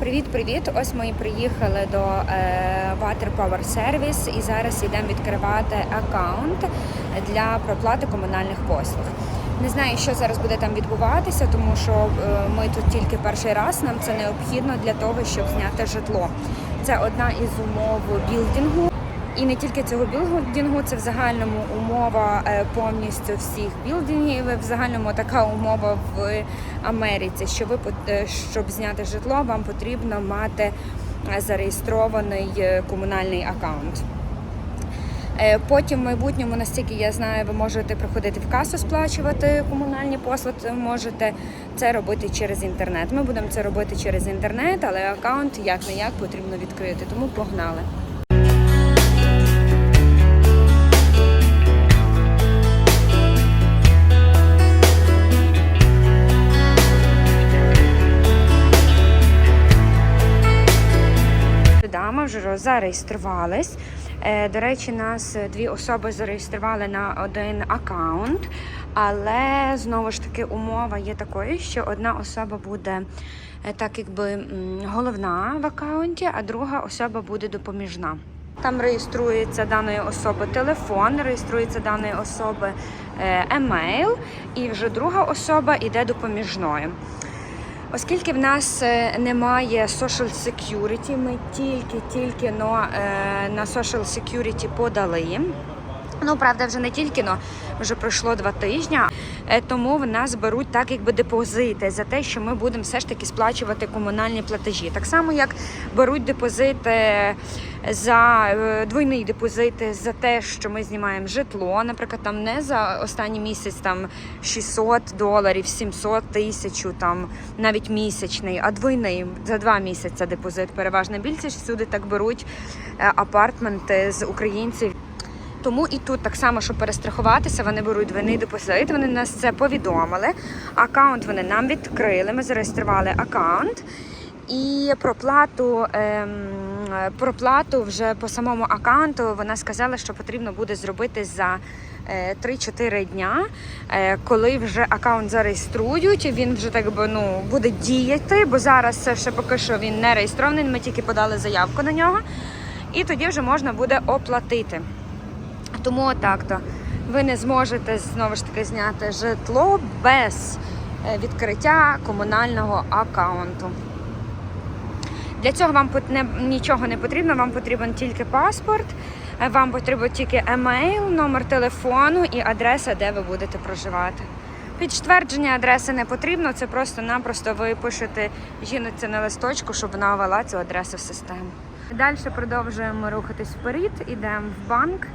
Привіт-привіт! Ось ми приїхали до е, Water Power Service і зараз йдемо відкривати аккаунт для проплати комунальних послуг. Не знаю, що зараз буде там відбуватися, тому що е, ми тут тільки перший раз. Нам це необхідно для того, щоб зняти житло. Це одна із умов білдингу. І не тільки цього білдингу, це в загальному умова е, повністю всіх білдингів. В загальному така умова в Америці. Що ви е, щоб зняти житло, вам потрібно мати е, зареєстрований комунальний аккаунт. Потім в майбутньому, наскільки я знаю, ви можете приходити в касу сплачувати комунальні послуги, можете це робити через інтернет. Ми будемо це робити через інтернет, але аккаунт як не як потрібно відкрити. Тому погнали. Ми вже зареєструвались. Е, До речі, нас е, дві особи зареєстрували на один аккаунт, але знову ж таки умова є такою, що одна особа буде е, так, якби головна в аккаунті, а друга особа буде допоміжна. Там реєструється даної особи телефон, реєструється даної особи е, емейл, і вже друга особа йде допоміжною. Оскільки в нас е, немає social security, ми тільки-тільки е, на social security подали. Ну, правда, вже не тільки, но вже пройшло два тижні, Е, тому в нас беруть так, якби депозити за те, що ми будемо все ж таки сплачувати комунальні платежі. Так само, як беруть депозити за е, двойний депозит за те, що ми знімаємо житло. Наприклад, там не за останній місяць там 600 доларів, 700 тисяч, там навіть місячний, а двойний за два місяці депозит. Переважна більшість всюди так беруть е, апартменти з українців. Тому і тут так само, щоб перестрахуватися, вони беруть двойний депозит. Вони нас це повідомили. Акаунт вони нам відкрили. Ми зареєстрували акаунт. І проплату, ем, проплату вже по самому акаунту вона сказала, що потрібно буде зробити за е, 3-4 дня, е, коли вже акаунт зареєструють, він вже так би ну буде діяти, бо зараз це ще поки що він не реєстрований. Ми тільки подали заявку на нього, і тоді вже можна буде оплатити. Тому отак-то ви не зможете знову ж таки зняти житло без е, відкриття комунального аккаунту. Для цього вам нічого не потрібно, вам потрібен тільки паспорт, е, вам потрібен тільки емейл, номер телефону і адреса, де ви будете проживати. Підтвердження адреси не потрібно, це просто-напросто ви пишете жінці на листочку, щоб вона ввела цю адресу в систему. Далі продовжуємо рухатись вперед, ідемо в банк,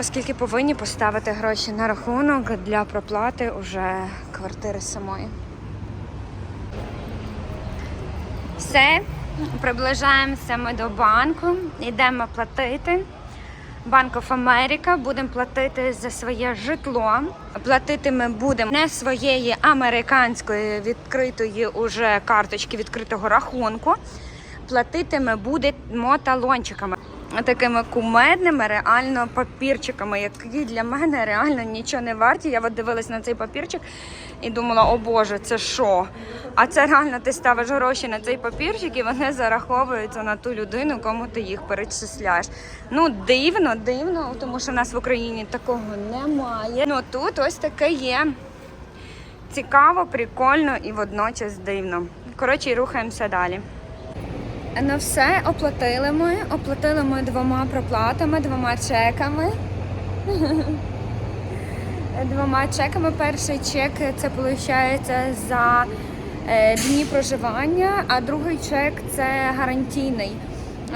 оскільки повинні поставити гроші на рахунок для проплати уже квартири самої. Все, приближаємося ми до банку, йдемо платити. Банк of America, будемо платити за своє житло. Платити ми будемо не своєї американської відкритої уже карточки відкритого рахунку. Платити ми будемо талончиками. Такими кумедними реально папірчиками, які для мене реально нічого не варті. Я от дивилась на цей папірчик і думала, о Боже, це що? А це реально ти ставиш гроші на цей папірчик і вони зараховуються на ту людину, кому ти їх перечисляєш. Ну, дивно, дивно, тому що в нас в Україні такого немає. Ну тут ось таке є. Цікаво, прикольно і водночас дивно. Коротше, рухаємося далі. Ну все, оплатили ми. Оплатили ми двома проплатами, двома чеками. Двома чеками. Перший чек це виходить за е, дні проживання, а другий чек це гарантійний.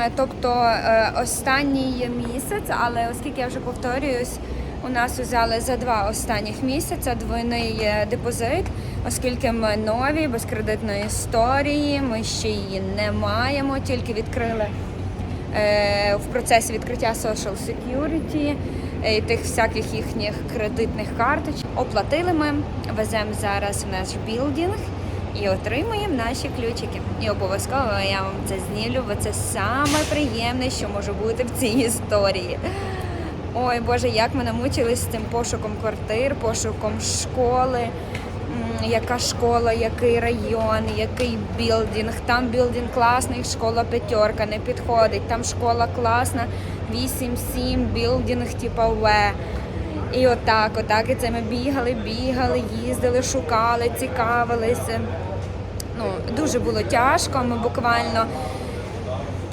Е, Тобто е, останній місяць, але оскільки я вже повторююсь, у нас взяли за два останніх місяця двойний е, депозит, оскільки ми нові, без кредитної історії, ми ще її не маємо, тільки відкрили е, в процесі відкриття Social Security е, і тих всяких їхніх кредитних карточок. Оплатили ми, веземо зараз в наш білдинг і отримуємо наші ключики. І обов'язково я вам це знімлю, бо це саме приємне, що може бути в цій історії. Ой, Боже, як ми намучились з цим пошуком квартир, пошуком школи. Яка школа, який район, який білдинг. Там білдинг класний, школа п'ятерка не підходить. Там школа класна, 8-7, білдинг, типа В. І отак, отак. І це ми бігали, бігали, їздили, шукали, цікавилися. Ну, дуже було тяжко. Ми буквально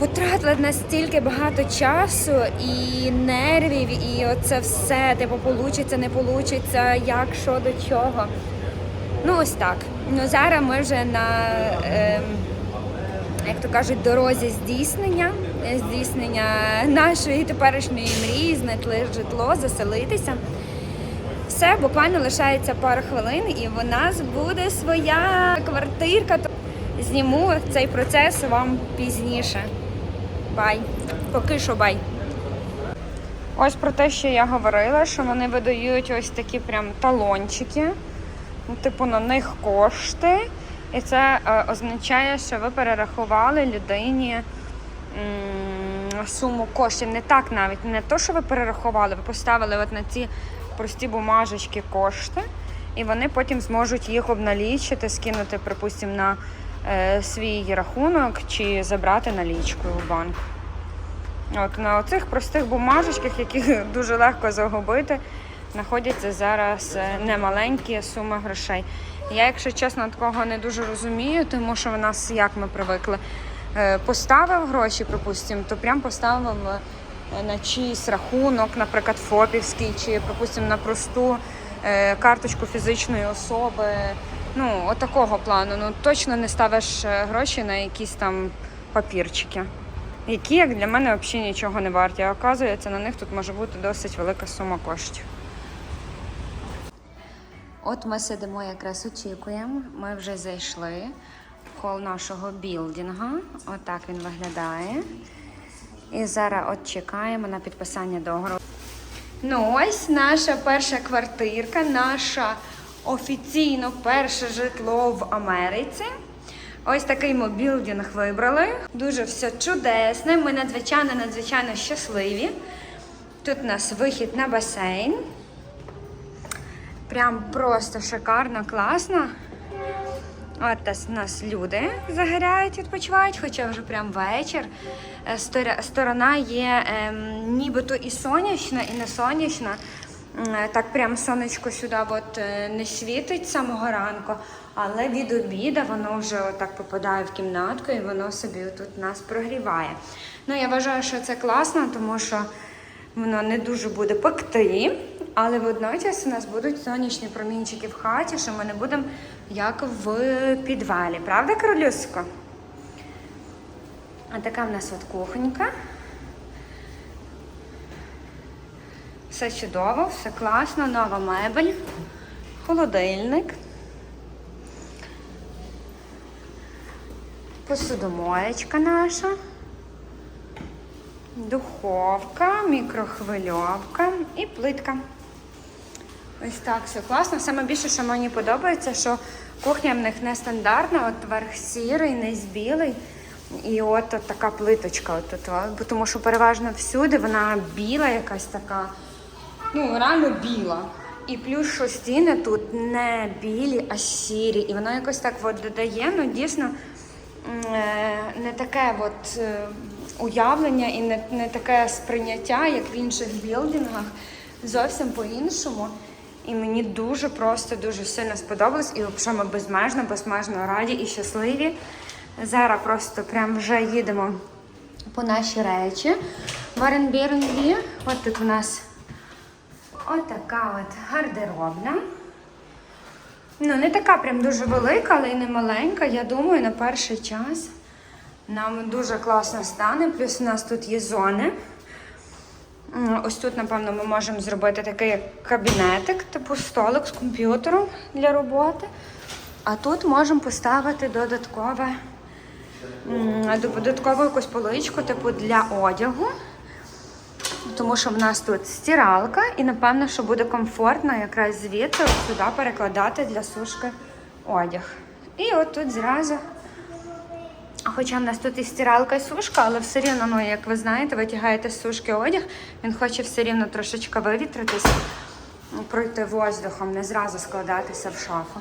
потратили настільки багато часу і нервів, і оце все, типу, получиться, не получиться, як, що, до чого. Ну, ось так. Ну, зараз ми вже на, ем, як то кажуть, дорозі здійснення, е, здійснення нашої теперішньої мрії, знайти житло, заселитися. Все, буквально лишається пару хвилин, і в нас буде своя квартирка. Зніму цей процес вам пізніше. Бай. Поки що бай. Ось про те, що я говорила, що вони видають ось такі прям талончики. Ну, Типу на них кошти. І це е, означає, що ви перерахували людині м, суму коштів. Не так навіть, не то, що ви перерахували, ви поставили от на ці прості бумажечки кошти, і вони потім зможуть їх обналічити, скинути, припустимо, на свій рахунок чи забрати налічкою у банк. От на оцих простих бумажечках, яких дуже легко загубити, знаходяться зараз е, немаленькі суми грошей. Я, якщо чесно, такого не дуже розумію, тому що в нас як ми привикли. е, Поставив гроші, припустимо, то прям поставив е, на чийсь рахунок, наприклад, ФОПівський, чи, припустимо, на просту е, карточку фізичної особи. Ну, отакого плану. Ну точно не ставиш е, гроші на якісь там папірчики які, як для мене, взагалі нічого не варті. А оказується, на них тут може бути досить велика сума коштів. От ми сидимо, якраз очікуємо. Ми вже зайшли в хол нашого білдинга. Отак він виглядає. І зараз от чекаємо на підписання договору. Ну, ось наша перша квартирка, наша офіційно перше житло в Америці. Ось такий ми білдинг вибрали. Дуже все чудесне. Ми надзвичайно надзвичайно щасливі. Тут у нас вихід на басейн. Прям просто шикарно, класно. От у нас люди загоряють, відпочивають, хоча вже прям вечір. Е, Сторона є ем, нібито і сонячна, і не сонячна. Е, Так прям сонечко сюди от, е, не світить з самого ранку, але від обіда воно вже отак попадає в кімнатку і воно собі тут нас прогріває. Ну, я вважаю, що це класно, тому що воно не дуже буде пекти, але водночас у нас будуть сонячні промінчики в хаті, що ми не будемо як в підвалі. Правда, королюско? А така в нас от кухонька. Все чудово, все класно, нова мебель, холодильник, посудомоєчка наша, духовка, мікрохвильовка і плитка. Ось так все класно. Саме більше, що мені подобається, що кухня в них не стандартна, от верх сірий, низ білий. І от, от така плиточка. От, от, тому що переважно всюди вона біла, якась така, ну реально біла. І плюс, що стіни тут не білі, а сірі. І воно якось так от додає, ну дійсно е, не таке от е, уявлення і не, не таке сприйняття, як в інших білдингах. Зовсім по-іншому. І мені дуже просто, дуже сильно сподобалось. І взагалі ми безмежно, безмежно раді і щасливі. Зараз просто прям вже їдемо по наші речі в Airbnb. От тут у нас отака от гардеробна. Ну, не така прям дуже велика, але й не маленька. Я думаю, на перший час нам дуже класно стане. Плюс у нас тут є зони. Ось тут, напевно, ми можемо зробити такий кабінетик, типу столик з комп'ютером для роботи. А тут можемо поставити додаткове, додаткову якусь поличку, типу для одягу. Тому що в нас тут стиралка, і напевно, що буде комфортно якраз звідси сюди перекладати для сушки одяг. І от тут зразу. Хоча в нас тут і стиралка, і сушка, але все рівно, ну, як ви знаєте, витягаєте з сушки одяг, він хоче все рівно трошечки вивітритися, пройти воздухом, не зразу складатися в шафу.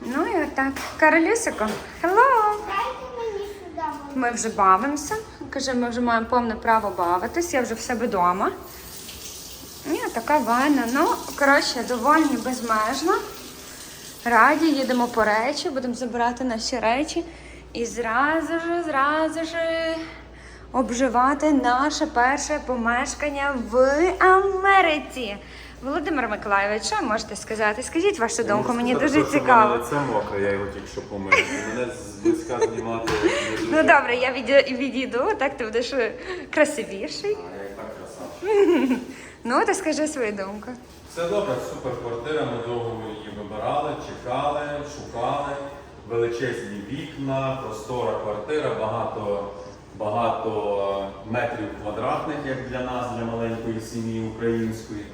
Ну і отак. Каролюсико, hello! Ми вже бавимося. Каже, ми вже маємо повне право бавитись, я вже в себе вдома. Ні, така ванна. Ну, коротше, довольні безмежно. Раді, їдемо по речі, будемо забирати наші речі і зразу ж, зразу ж обживати наше перше помешкання в Америці. Володимир Миколайович, що можете сказати? Скажіть вашу думку, мені дуже цікаво. Це мокре, я його тільки що помив. Мене зблизька знімати. Ну добре, я відійду, так ти будеш е, красивіший. А я і так краса. Ну, ти скажи свою думку. Все добре, супер квартира. Ми довго її вибирали, чекали, шукали. Величезні вікна, простора квартира, багато, багато метрів квадратних, як для нас, для маленької сім'ї української.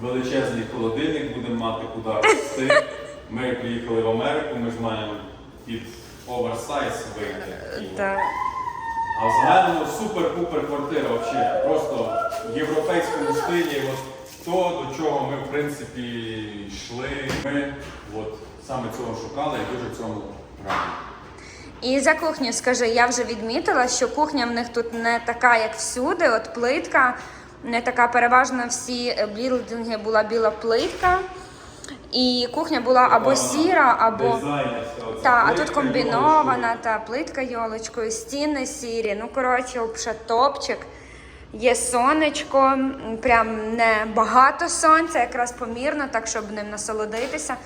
Величезний холодильник, будемо мати куди рости. Ми приїхали в Америку, ми ж маємо під оверсайз вийти. Так. А в загальному супер-пупер квартира, вообще, просто в європейському стилі, от то, до чого ми, в принципі, йшли. Ми от саме цього шукали і дуже цьому раді. І за кухню скажи, я вже відмітила, що кухня в них тут не така, як всюди. От плитка, не така переважно всі е, білдинги була біла плитка. І кухня була або сіра, або. Та, а тут комбінована та плитка йолочкою, стіни сірі. Ну, коротше, топчик. Є сонечко, прям не багато сонця, якраз помірно, так щоб ним насолодитися.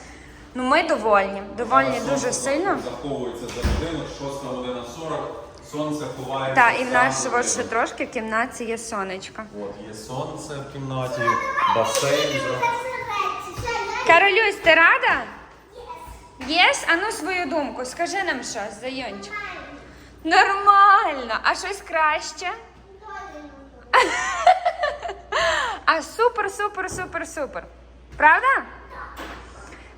Ну, ми довольні. Довольні Зараз дуже сильно. Заховується за годину, 6 година 40, сонце ховається. Так, і в нас от ще трошки в кімнаті є сонечко. От, є сонце в кімнаті, басейн. Каролюсь, ти рада? Єс? А ну свою думку, скажи нам щось, зайончик. Нормально, а щось краще? А супер, супер, супер, супер. Правда?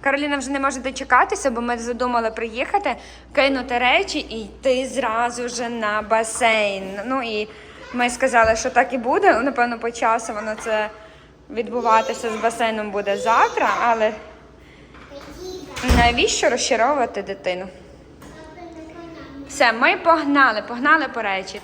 Кароліна вже не може дочекатися, бо ми задумали приїхати, кинути речі і йти зразу ж на басейн. Ну і ми сказали, що так і буде. Напевно, по часу воно це відбуватися з басейном буде завтра, але навіщо розчаровувати дитину? Все, ми погнали, погнали по речі.